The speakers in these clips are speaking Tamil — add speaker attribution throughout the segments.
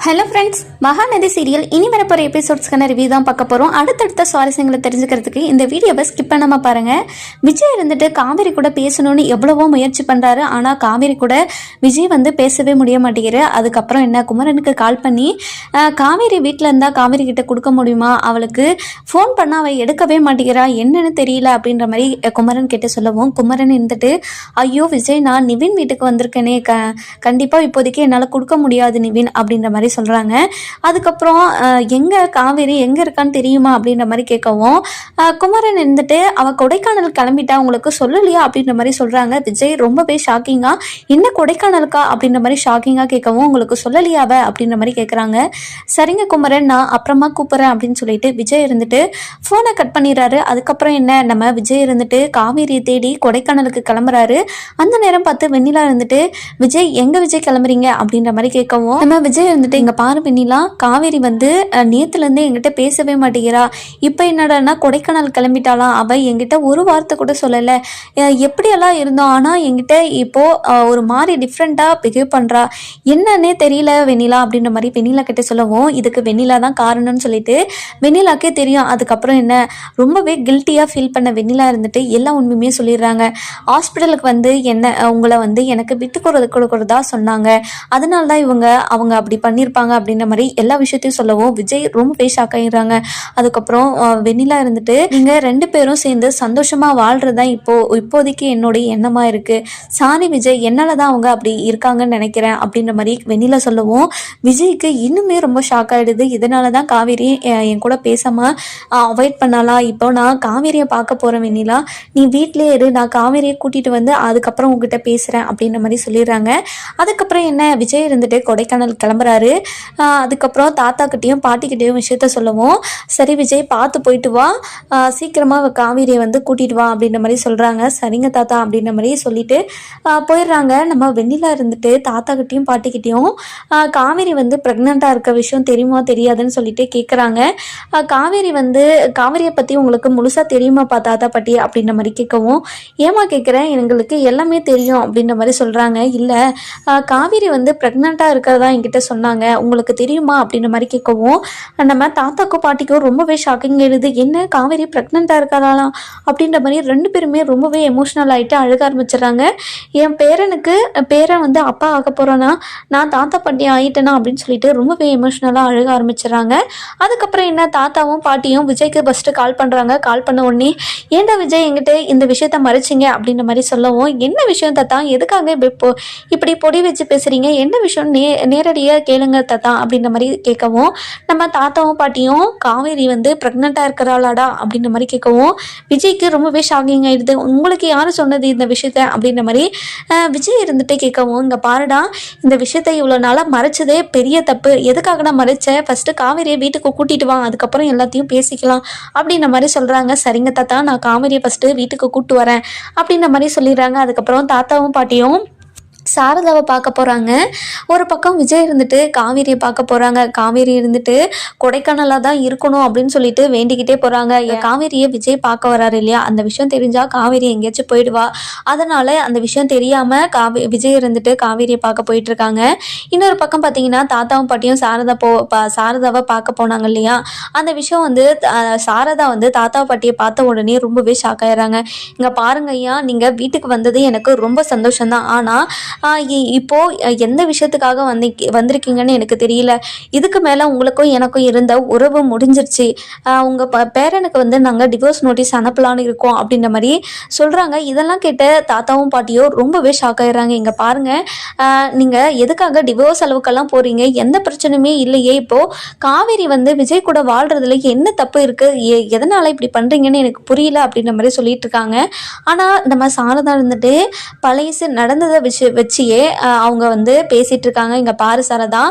Speaker 1: ஹலோ ஃப்ரெண்ட்ஸ் மகாநதி சீரியல் இனி வரப்போகிற எபிசோட்ஸ்க்கான ரிவ்யூ தான் பார்க்க போகிறோம் அடுத்தடுத்த சுவாரஸ்யங்களை தெரிஞ்சுக்கிறதுக்கு இந்த வீடியோவை ஸ்கிப் பண்ணாமல் பாருங்கள் விஜய் இருந்துட்டு காவேரி கூட பேசணும்னு எவ்வளவோ முயற்சி பண்ணுறாரு ஆனால் காவேரி கூட விஜய் வந்து பேசவே முடிய மாட்டேங்கிற அதுக்கப்புறம் என்ன குமரனுக்கு கால் பண்ணி காவேரி வீட்டில் இருந்தால் காவேரி கிட்ட கொடுக்க முடியுமா? அவளுக்கு ஃபோன் பண்ணால் அவள் எடுக்கவே மாட்டேங்கிறா. என்னன்னு தெரியல அப்படின்ற மாதிரி குமரன் கிட்ட சொல்லவும் குமரன் இருந்துட்டு ஐயோ விஜய் நான் நிவின் வீட்டுக்கு வந்திருக்கேனே. க கண்டிப்பாக இப்போதைக்கு என்னால் கொடுக்க முடியாது நிவின் அப்படின்ற மாதிரி சொல்கிறாங்க அதுக்கப்புறம் எங்கே காவேரி எங்கே இருக்கான்னு தெரியுமா அப்படின்ற மாதிரி கேட்கவும் குமரன் இருந்துட்டு அவள் கொடைக்கானல் கிளம்பிட்டா உங்களுக்கு சொல்லலையா அப்படின்ற மாதிரி சொல்கிறாங்க விஜய் ரொம்பவே ஷாக்கிங்காக என்ன கொடைக்கானலுக்கா? அப்படின்ற மாதிரி ஷாக்கிங்காக கேட்கவும் உங்களுக்கு சொல்லலையாவ அப்படின்ற மாதிரி கேட்குறாங்க. சரிங்க குமரன் நான் அப்புறமா கூப்பிட்றேன் அப்படின்னு சொல்லிட்டு விஜய் இருந்துட்டு ஃபோனை கட் பண்ணிடுறாரு. அதுக்கப்புறம் என்ன நம்ம விஜய் இருந்துட்டு காவேரியை தேடி கொடைக்கானலுக்கு கிளம்புறாரு. அந்த நேரம் பார்த்து வெண்ணிலா இருந்துட்டு விஜய் எங்க விஜய் கிளம்புறீங்க? அப்படின்ற மாதிரி கேட்கவும் நம்ம விஜய் இருந்துட்டு எங்கள் பாரு வெண்ணிலா காவேரி வந்து அஹ், எங்கிட்ட என்கிட்ட பேசவே மாட்டேங்கிறா. இப்போ என்னடான்னா கொடைக்கானல் கிளம்பிட்டாலாம் அவள் எங்கிட்ட ஒரு வார்த்தை கூட சொல்லலை. எப்படியெல்லாம் இருந்தோம் ஆனால் என்கிட்ட இப்போது ஒரு மாதிரி டிஃப்ரெண்ட்டாக பிஹேவ் பண்ணுறா என்னன்னே தெரியல வெண்ணிலா அப்படின்ற மாதிரி வெண்ணிலா கிட்ட சொல்லவும் இதுக்கு வெண்ணிலா தான் காரணம்னு சொல்லிட்டு வெண்ணிலாக்கே தெரியும். அதுக்கப்புறம் என்ன? ரொம்பவே கில்ட்டியாக ஃபீல் பண்ண வெண்ணிலா இருந்துட்டு எல்லா உண்மையுமே சொல்லிடுறாங்க. ஹாஸ்பிட்டலுக்கு வந்து என்ன உங்களை வந்து எனக்கு விட்டு கொடுறது கொடுக்குறதா சொன்னாங்க. அதனால தான் இவங்க அவங்க அப்படி பண்ணியிருப்பாங்க அப்படின்ற மாதிரி எல்லா விஷயத்தையும் சொல்லவும் விஜய் ரொம்ப ஷாக் ஆகிடுறாங்க அதுக்கப்புறம் வெண்ணிலா இருந்துட்டு நீங்கள் ரெண்டு பேரும் சேர்ந்து சந்தோஷமாக வாழ்கிறது தான் இப்போ இப்போதைக்கு என்னுடைய எண்ணமாக இருக்குது சாரி விஜய் என்னால் தான் அவங்க அப்படி இருக்காங்கன்னு நினைக்கிறேன். அப்படின்ற மாதிரி வெண்ணிலா சொல்லவும் விஜய்க்கு இன்னுமே ரொம்ப ஷாக் ஆகிடுது இதனால தான் காவேரி என் கூட பேசாமல் அவாய்ட் பண்ணலாம் இப்போ நான் காவேரியை பார்க்க போகிறேன் வெண்ணிலா. நீ வீட்டிலே இரு. நான் காவேரியை கூட்டிகிட்டு வந்து அதுக்கப்புறம் உங்ககிட்ட பேசுகிறேன் அப்படின்ற மாதிரி சொல்லிடுறாங்க. அதுக்கப்புறம் என்ன? விஜய் இருந்துட்டு கொடைக்கானல் கிளம்புறாரு. அதுக்கப்புறம் தாத்தாக்கிட்டேயும் பாட்டிக்கிட்டேயும் விஷயத்த சொல்லுவோம். சரி விஜய் பார்த்து போயிட்டு வா. சீக்கிரமாக சீக்கிரமா காவேரியை வந்து கூட்டிட்டு வா அப்படின்ற மாதிரி சொல்றாங்க. சரிங்க தாத்தா அப்படின்ற மாதிரி சொல்லிட்டு போயிடுறாங்க. நம்ம வெண்ணிலா இருந்துட்டு தாத்தாக்கிட்டேயும் பாட்டிக்கிட்டேயும் காவேரி வந்து ப்ரெக்னெண்ட்டாக இருக்க விஷயம் தெரியுமா தெரியாதுன்னு சொல்லிட்டு கேட்குறாங்க காவேரி வந்து காவேரியை பற்றி உங்களுக்கு முழுசாக தெரியுமாப்பா தாத்தா பாட்டி அப்படின்ற மாதிரி கேட்கவும் ஏமா கேட்குறேன் எங்களுக்கு எல்லாமே தெரியும் அப்படின்ற மாதிரி சொல்கிறாங்க இல்லை காவேரி வந்து ப்ரெக்னெண்ட்டாக இருக்கிறதா என்கிட்ட சொன்னாங்க. உங்களுக்கு தெரியுமா அப்படின்ற மாதிரி கேட்கவும் நம்ம தாத்தாக்கும் பாட்டிக்கும் ரொம்பவே ஷாக்கிங் எழுது என்ன காவேரி ப்ரெக்னெண்ட்டாக இருக்காளாம்? அப்படின்ற மாதிரி ரெண்டு பேருமே ரொம்பவே எமோஷ்னல் ஆகிட்டு அழுக ஆரம்பிச்சிடுறாங்க. என் பேரனுக்கு பேரன் வந்து அப்பா ஆக போகிறோன்னா நான் தாத்தா பாட்டி ஆகிட்டேனா அப்படின்னு சொல்லிட்டு ரொம்பவே எமோஷ்னலாக அழுக ஆரம்பிச்சிடுறாங்க. அதுக்கப்புறம் என்ன தாத்தாவும் பாட்டியும் விஜய்க்கு ஃபஸ்ட்டு கால் பண்ணுறாங்க கால் பண்ண உடனே ஏன்டா விஜய் என்கிட்ட இந்த விஷயத்த மறைச்சிங்க? அப்படின்ற மாதிரி சொல்லவும் என்ன விஷயம் தாத்தா? எதுக்காக இப்படி பொ இப்படி பொடி வச்சு பேசுகிறீங்க என்ன விஷயம்? நே நேரடியாக கேளுங்க. தாத்தா அப்படின்ற மாதிரி கேட்கவும் நம்ம தாத்தாவும் பாட்டியும் காவேரி வந்து ப்ரெக்னெண்ட்டாக இருக்கிறாளாடா அப்படின்ற மாதிரி கேட்கவும் விஜய்க்கு ரொம்பவே ஷாக்கிங் ஆகிடுது உங்களுக்கு யார் சொன்னது இந்த விஷயத்த அப்படின்ற மாதிரி விஜய் இருந்துகிட்டே கேட்கவும் இங்கே பாருடா இந்த விஷயத்தை இவ்வளோ நாளாக மறைச்சதே பெரிய தப்பு. எதுக்காக நான் மறைச்சேன்? ஃபஸ்ட்டு காவேரியை வீட்டுக்கு கூட்டிட்டு வா அதுக்கப்புறம் எல்லாத்தையும் பேசிக்கலாம் அப்படின்ற மாதிரி சொல்கிறாங்க சரிங்க தாத்தா நான் காவேரியை ஃபஸ்ட்டு வீட்டுக்கு கூப்பிட்டு வரேன் அப்படின்ற மாதிரி சொல்லிடுறாங்க. அதுக்கப்புறம் தாத்தாவும் பாட்டியும் சாரதாவை பார்க்க போகிறாங்க ஒரு பக்கம் விஜய் இருந்துட்டு காவேரியை பார்க்க போகிறாங்க காவேரி இருந்துட்டு கொடைக்கானலாக தான் இருக்கணும் அப்படின்னு சொல்லிட்டு வேண்டிக்கிட்டே போகிறாங்க காவேரியை விஜய் பார்க்க வராரு இல்லையா? அந்த விஷயம் தெரிஞ்சால் காவேரி எங்கேயாச்சும் போயிடுவா. அதனால் அந்த விஷயம் தெரியாமல் காவே விஜய் இருந்துட்டு காவேரியை பார்க்க போயிட்டு இருக்காங்க. இன்னொரு பக்கம் பார்த்தீங்கன்னா தாத்தாவும் பாட்டியும் சாரதா போ சாரதாவை பார்க்க போனாங்க இல்லையா? அந்த விஷயம் வந்து சாரதா வந்து தாத்தா பாட்டியை பார்த்த உடனே ரொம்பவே ஷாக் ஆயிடுறாங்க. இங்கே பாருங்க ஐயா நீங்கள் வீட்டுக்கு வந்தது எனக்கு ரொம்ப சந்தோஷம்தான். ஆனால் இப்போ எந்த விஷயத்துக்காக வந்து வந்திருக்கீங்கன்னு எனக்கு தெரியல. இதுக்கு மேலே உங்களுக்கும் எனக்கும் இருந்த உறவு முடிஞ்சிருச்சு. உங்கள் ப பேரனுக்கு வந்து நாங்கள் டிவோர்ஸ் நோட்டீஸ் அனுப்பலான்னு இருக்கோம் அப்படின்ற மாதிரி சொல்கிறாங்க இதெல்லாம் கேட்ட தாத்தாவும் பாட்டியும் ரொம்பவே ஷாக் ஆகிடுறாங்க இங்கே பாருங்கள் நீங்கள் எதுக்காக டிவோர்ஸ் அளவுக்கெல்லாம் போகிறீங்க எந்த பிரச்சனையுமே இல்லையே. இப்போது காவேரி வந்து விஜய் கூட வாழ்கிறதுல என்ன தப்பு இருக்குது எ எதனால் இப்படி பண்ணுறீங்கன்னு எனக்கு புரியல அப்படின்ற மாதிரி சொல்லிட்டு இருக்காங்க. ஆனால் நம்ம சாரதா இருந்துட்டு பழையசு நடந்ததை வச்சு வச்சியே அவங்க வந்து பேசிகிட்டு இருக்காங்க இங்கே பாரு சரதா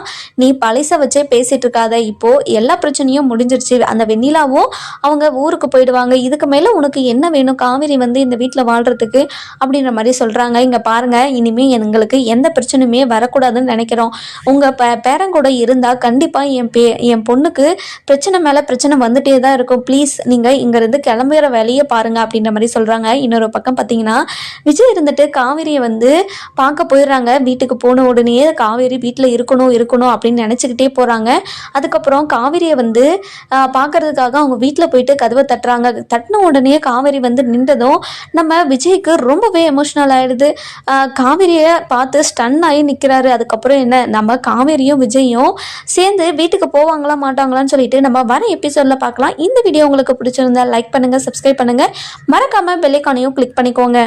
Speaker 1: நீ பழச வச்சே பேசிட்டு இருக்காத இப்போ எல்லா பிரச்சனையும் முடிஞ்சிருச்சு. அந்த வெண்ணிலாவும் அவங்க ஊருக்கு போயிடுவாங்க. இதுக்கு மேலே உனக்கு என்ன வேணும்? காவேரி வந்து இந்த வீட்டில் வாழ்றதுக்கு அப்படின்ற மாதிரி சொல்கிறாங்க இங்கே பாருங்க இனிமே எங்களுக்கு எந்த பிரச்சனையுமே வரக்கூடாதுன்னு நினைக்கிறோம். உங்கள் பே பேரன் கூட இருந்தால் கண்டிப்பாக என் பே என் பொண்ணுக்கு பிரச்சனை மேலே பிரச்சனை வந்துட்டே தான் இருக்கும். ப்ளீஸ் நீங்கள் இங்கேருந்து கிளம்புற வேலையை பாருங்க அப்படின்ற மாதிரி சொல்கிறாங்க இன்னொரு பக்கம் பார்த்தீங்கன்னா விஜய் இருந்துட்டு காவிரியை வந்து பார்க்க போயிடுறாங்க. வீட்டுக்கு போன உடனே காவேரி வீட்டில் இருக்கணும் இருக்கணும் அப்படின்னு நினச்சிக்கிட்டே போகிறாங்க அதுக்கப்புறம் காவேரியை வந்து பார்க்கறதுக்காக அவங்க வீட்டில் போயிட்டு கதவை தட்டுறாங்க. தட்டின உடனே காவேரி வந்து நின்றதும் நம்ம விஜய்க்கு ரொம்பவே எமோஷ்னல் ஆகிடுது காவேரியை பார்த்து ஸ்டன் ஆகி நிற்கிறாரு அதுக்கப்புறம் என்ன? நம்ம காவேரியும் விஜயும் சேர்ந்து வீட்டுக்கு போவாங்களா மாட்டாங்களான்னு சொல்லிட்டு நம்ம வர எபிசோடில் பார்க்கலாம். இந்த வீடியோ உங்களுக்கு பிடிச்சிருந்தா லைக் பண்ணுங்கள் சப்ஸ்கிரைப் பண்ணுங்கள் மறக்காமல் பெல்லைக்கானையும் கிளிக் பண்ணிக்கோங்க.